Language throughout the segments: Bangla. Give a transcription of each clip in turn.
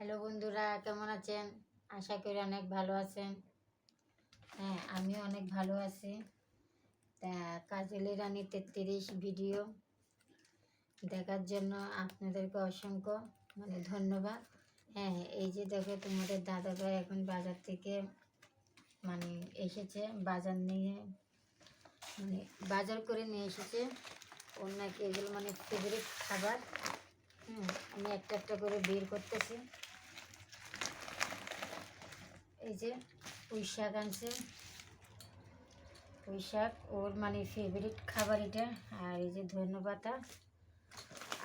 হ্যালো বন্ধুরা, কেমন আছেন? আশা করি অনেক ভালো আছেন। হ্যাঁ আমিও অনেক ভালো আছি। তা, কাজলি রানী তেত্রিশ ভিডিও দেখার জন্য আপনাদেরকে অসংখ্য মানে ধন্যবাদ। হ্যাঁ এই যে দেখো তোমাদের দাদাভাই এখন বাজার থেকে মানে এসেছে, বাজার নিয়ে মানে বাজার করে নিয়ে এসেছে। ওর নাকি এগুলো মানে ফেভারিট খাবার। হুম আমি একটা একটা করে বের করতেছি। এই যে পুঁই শাক আনছে। পুঁই শাক ওর মানে ফেভারিট খাবার এটা। আর এই যে ধনে পাতা।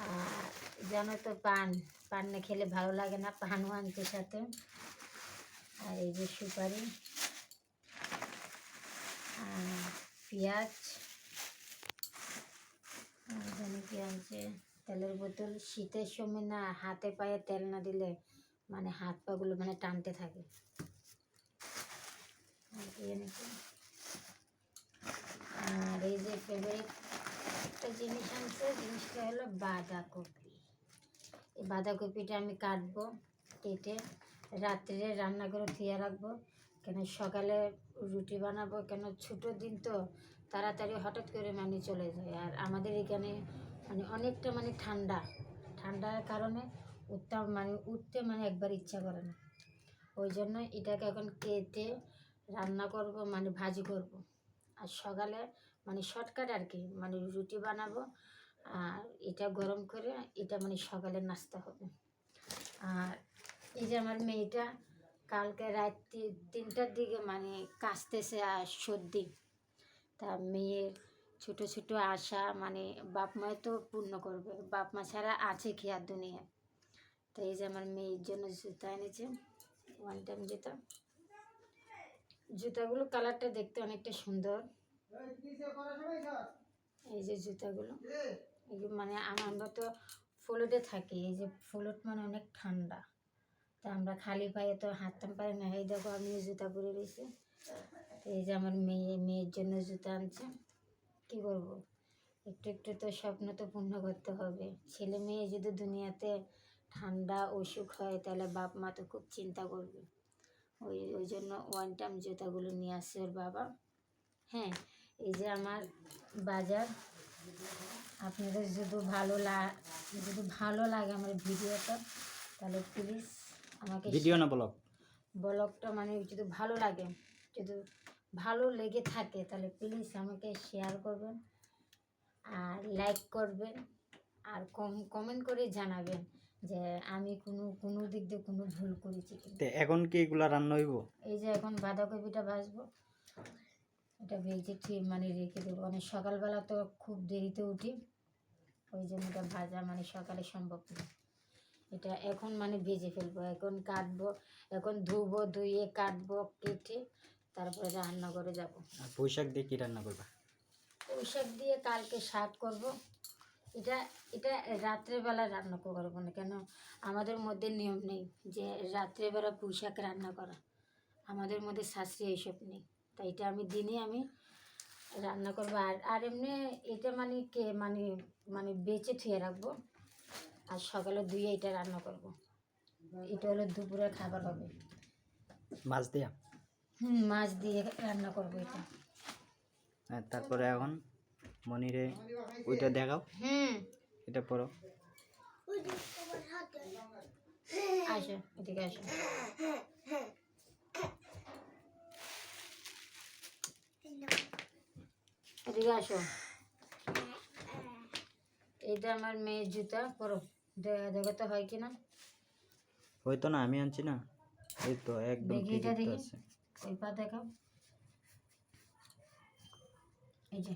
আর জানো তো পান পান না খেলে ভালো লাগে না, পানও আনছে সাথে। আর এই যে সুপারি। পেঁয়াজ। জানি কি আনছে? তেলের বোতল। শীতের সময় না হাতে পায়ে তেল না দিলে মানে হাত পাগুলো মানে টানতে থাকে। আর এই যে ফেভারিট একটা জিনিস আনছে, জিনিসটা হলো বাঁধাকপি। এই বাঁধাকপিটা আমি কাটবো, কেটে রাত্রে রান্না করে ধুয়ে রাখব। কেন সকালে রুটি বানাবো, কেন ছোটো দিন তো, তাড়াতাড়ি হঠাৎ করে মানে চলে যায়। আর আমাদের এখানে মানে অনেকটা মানে ঠান্ডা, ঠান্ডার কারণে উঠতে মানে উঠতে মানে একবার ইচ্ছা করে না। ওই জন্য এটাকে এখন কেটে রান্না করব মানে ভাজি করব। আর সকালে মানে শর্টকাট আর কি মানে রুটি বানাবো, আর এটা গরম করে এটা মানে সকালে নাস্তা হবে। আর এই যে আমার মেয়েটা কালকে রাত তি- তিনটার দিকে মানে কাশতেছে আর সর্দি। তা মেয়ের ছোট ছোট আশা মানে বাপ মায় তো পূর্ণ করবে, বাপ মা ছাড়া আছে কি আর দুনিয়া। তো এই যে আমার মেয়ের জন্য জুতা এনেছে ওয়ান টাইম জুতা। জুতাগুলো কালারটা দেখতে অনেকটা সুন্দর। এই যে জুতাগুলো। মানে আমরা তো ফ্লোটে থাকি এই যে ফ্লোট মানে অনেক ঠান্ডা। তা আমরা খালি পায়ে তো হাঁটতাম পারি না এই দেখো আমি জুতা পরে রয়েছি। এই যে আমার মেয়ে মেয়ের জন্য জুতা আনছে। কী করব? একটু একটু তো স্বপ্ন তো পূর্ণ করতে হবে। ছেলে মেয়ে যদি দুনিয়াতে ঠান্ডা অসুখ হয় তাহলে বাপ মা তো খুব চিন্তা করবে। ওই ওই জন্য ওয়ান টাইম জুতাগুলো নিয়ে আসছে ওর বাবা। হ্যাঁ এই যে আমার বাজার। আপনাদের যদি ভালো লা যদি ভালো লাগে আমার ভিডিওটা তাহলে প্লিজ আমাকে ভিডিও না ব্লগ ব্লগটা মানে যদি ভালো লাগে যদি ভালো লেগে থাকে তাহলে প্লিজ আমাকে শেয়ার করবেন আর লাইক করবেন আর কম কমেন্ট করে জানাবেন। যে আমি কোনো কোনো দিক দিয়ে কোনো ভুল করেছি কিনা তো এখন কি এগুলা রান্না হইব? এই যে এখন বাঁধাকপিটা ভাজবো। এটা ভেজে ঠিক মানে রেখে দেবো। মানে সকালবেলা তো খুব দেরিতে উঠি। ওই জন্য এটা ভাজা মানে সকালে সম্ভব না। এটা এখন মানে ভেজে ফেলব। এখন কাটবো এখন ধুবো ধুয়ে কাটবো কেটে তারপরে রান্না করে যাব। আর দিয়ে কি রান্না করবা? পুঁই শাক দিয়ে কালকে শাক করব। এটা এটা রাত্রেবেলা রান্না করব না কেন? আমাদের মধ্যে নিয়ম নেই যে রাত্রেবেলা পুঁই শাক রান্না করা। আমাদের মধ্যে শাস্ত্রীয় এইসব নেই। তাই এটা আমি দিনে আমি রান্না করব। আর আর এমনি এটা মানে কে মানে মানে বেঁচে থুয়ে রাখব। আর সকালে ধুয়ে এটা রান্না করব। এটা হলো দুপুরের খাবার হবে। মাছ দিয়া? হুম মাছ দিয়ে রান্না করব এটা। হ্যাঁ তারপরে এখন? মনিরে ওইটা দেখাও। হুম। এটা পড়ো। আসো এদিকে আসো। এদিকে আসো। আমার মেয়ের জুতা পরো দে- দেখো তো হয় কিনা হয়তো না আমি আনছি না। এই তো একদম দেখি এটা দেখি। ওই পা দেখাও। এই যে।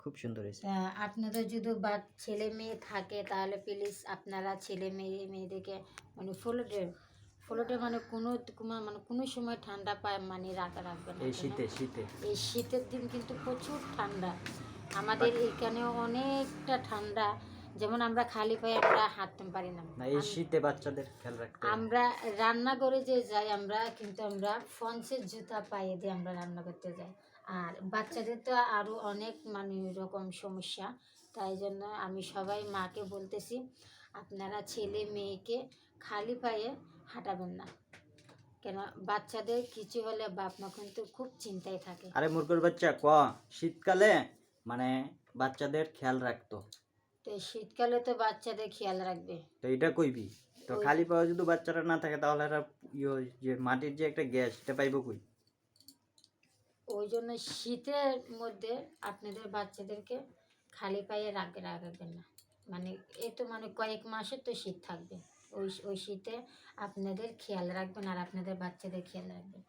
খুব সুন্দর হয়েছে। আপনাদের যদি বা ছেলে মেয়ে থাকে তাহলে প্লিজ আপনারা ছেলে মেয়ে মেয়েদেরকে মানে ফ্লোটে ফ্লোটে মানে কোনো মানে কোনো সময় ঠান্ডা পায় মানে রাখা রাখবেন না এই শীতে শীতে। এই শীতের দিন কিন্তু প্রচুর ঠান্ডা। আমাদের এখানে অনেকটা ঠান্ডা। যেমন আমরা খালি পায়ে আমরা হাঁটতে পারি না। না এই শীতে বাচ্চাদের খেয়াল রাখতে আমরা রান্না করে যে যাই আমরা কিন্তু আমরা ফন্সের জুতা পায়ে দিয়ে আমরা রান্না করতে যাই। আর বাচ্চাদের তো আরও অনেক মানে রকম সমস্যা তাই জন্য আমি সবাই মাকে বলতেছি আপনারা ছেলে মেয়েকে খালি পায়ে হাঁটাবেন না। কেন বাচ্চাদের কিছু হলে বাপ মা কিন্তু খুব চিন্তায় থাকে। আরে মুরগির বাচ্চা ক? শীতকালে মানে বাচ্চাদের খেয়াল রাখতো। তো শীতকালে তো বাচ্চাদের খেয়াল রাখবে। তো এটা কইবি? তো খালি পাওয়া যদি বাচ্চারা না থাকে তাহলে ইয়ে যে মাটির যে একটা গ্যাস সেটা পাইবো কই? ওই জন্য শীতের মধ্যে আপনাদের বাচ্চাদেরকে খালি পায়ে রাখবে, রাখবেন না। মানে এ তো মানে কয়েক মাসের তো শীত থাকবে। ওই ওই শীতে আপনাদের খেয়াল রাখবেন আর আপনাদের বাচ্চাদের খেয়াল রাখবেন।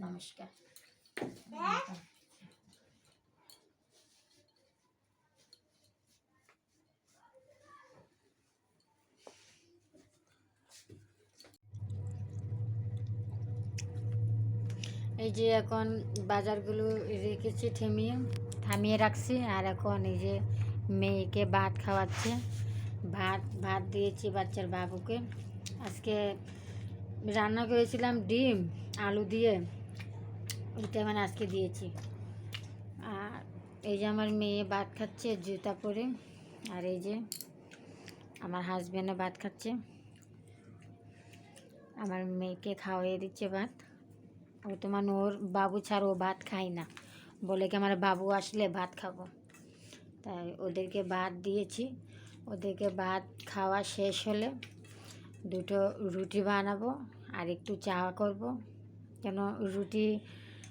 নমস্কার। এই যে এখন বাজারগুলো রেখেছি, থেমিয়ে, থামিয়ে রাখছি। আর এখন এই যে মেয়েকে ভাত খাওয়াচ্ছে। ভাত ভাত দিয়েছি বাচ্চার বাবুকে। আজকে রান্না করেছিলাম ডিম, আলু দিয়ে। ওইটা মানে আজকে দিয়েছি। আর এই যে আমার মেয়ে ভাত খাচ্ছে জুতা পরে। আর এই যে আমার হাজব্যান্ডও ভাত খাচ্ছে। আমার মেয়েকে খাওয়াইয়ে দিচ্ছে ভাত। ও তো মানে ওর বাবু ছাড়া ও ভাত খায় না। বলে কি আমার বাবু আসলে ভাত খাব? তাই ওদেরকে ভাত দিয়েছি। ওদেরকে ভাত খাওয়া শেষ হলে দুটো রুটি বানাবো আর একটু চা করব। কেন রুটি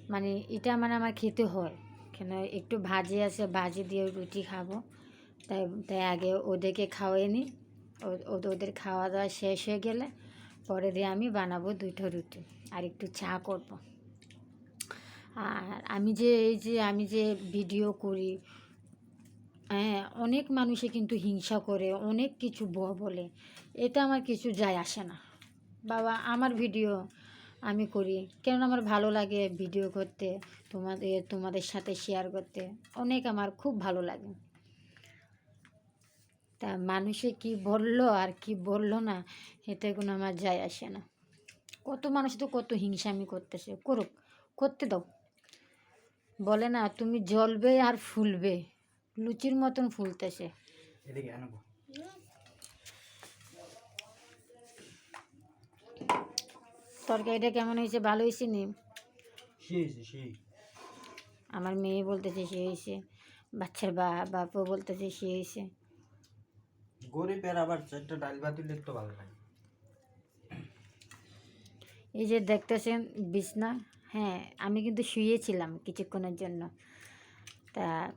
মানে এটা মানে আমার খেতে হয়। কেন একটু ভাজি আছে, ভাজি দিয়ে রুটি খাব। তাই তাই আগে ওদেরকে খাওয়াই ও- ওদের খাওয়া দাওয়া শেষ হয়ে গেলে পরে দিয়ে আমি বানাবো দুটো রুটি আর একটু চা করব। আর আমি যে, এই যে আমি যে ভিডিও করি হ্যাঁ অনেক মানুষে কিন্তু হিংসা করে, অনেক কিছু বলে, এটা আমার কিছু যায় আসে না। বাবা, আমার ভিডিও আমি করি কেন আমার ভালো লাগে ভিডিও করতে, তোমাদের তোমাদের সাথে শেয়ার করতে, অনেক আমার খুব ভালো লাগে। তা মানুষে কি বলল আর কি বলল না এতে কোনো আমার যায় আসে না। কত মানুষ তো কত হিংসামি করতেছে করুক করতে দাও। বলে না তুমি জ্বলবে আর ফুলবে লুচির মতন ফুলতেছে। তরকারিটা কেমন হয়েছে? ভালো হয়েছে নি? আমার মেয়ে বলতেছে সে হয়েছে বাচ্চার বা বাপও বলতেছে সে হয়েছে। গরিবের আবার চারটা ডাল ভাত দিলে তো ভালো লাগে। এই যে দেখতেছেন বিছনা হ্যাঁ আমি কিন্তু শুয়েছিলাম কিছুক্ষণের জন্য। তা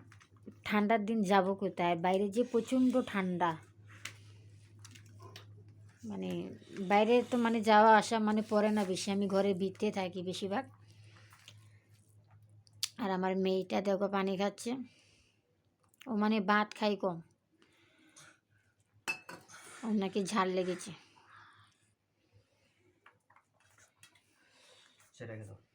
ঠান্ডার দিন যাব কোথায়? বাইরে যে প্রচণ্ড ঠান্ডা। মানে বাইরে তো মানে যাওয়া আসা মানে পড়ে না বেশি, আমি ঘরের ভিতরে থাকি বেশিরভাগ। আর আমার মেয়েটা দেখো পানি খাচ্ছে। ও মানে ভাত খাই কম। নাকি ঝাল লেগেছে। সেটাকে দাও।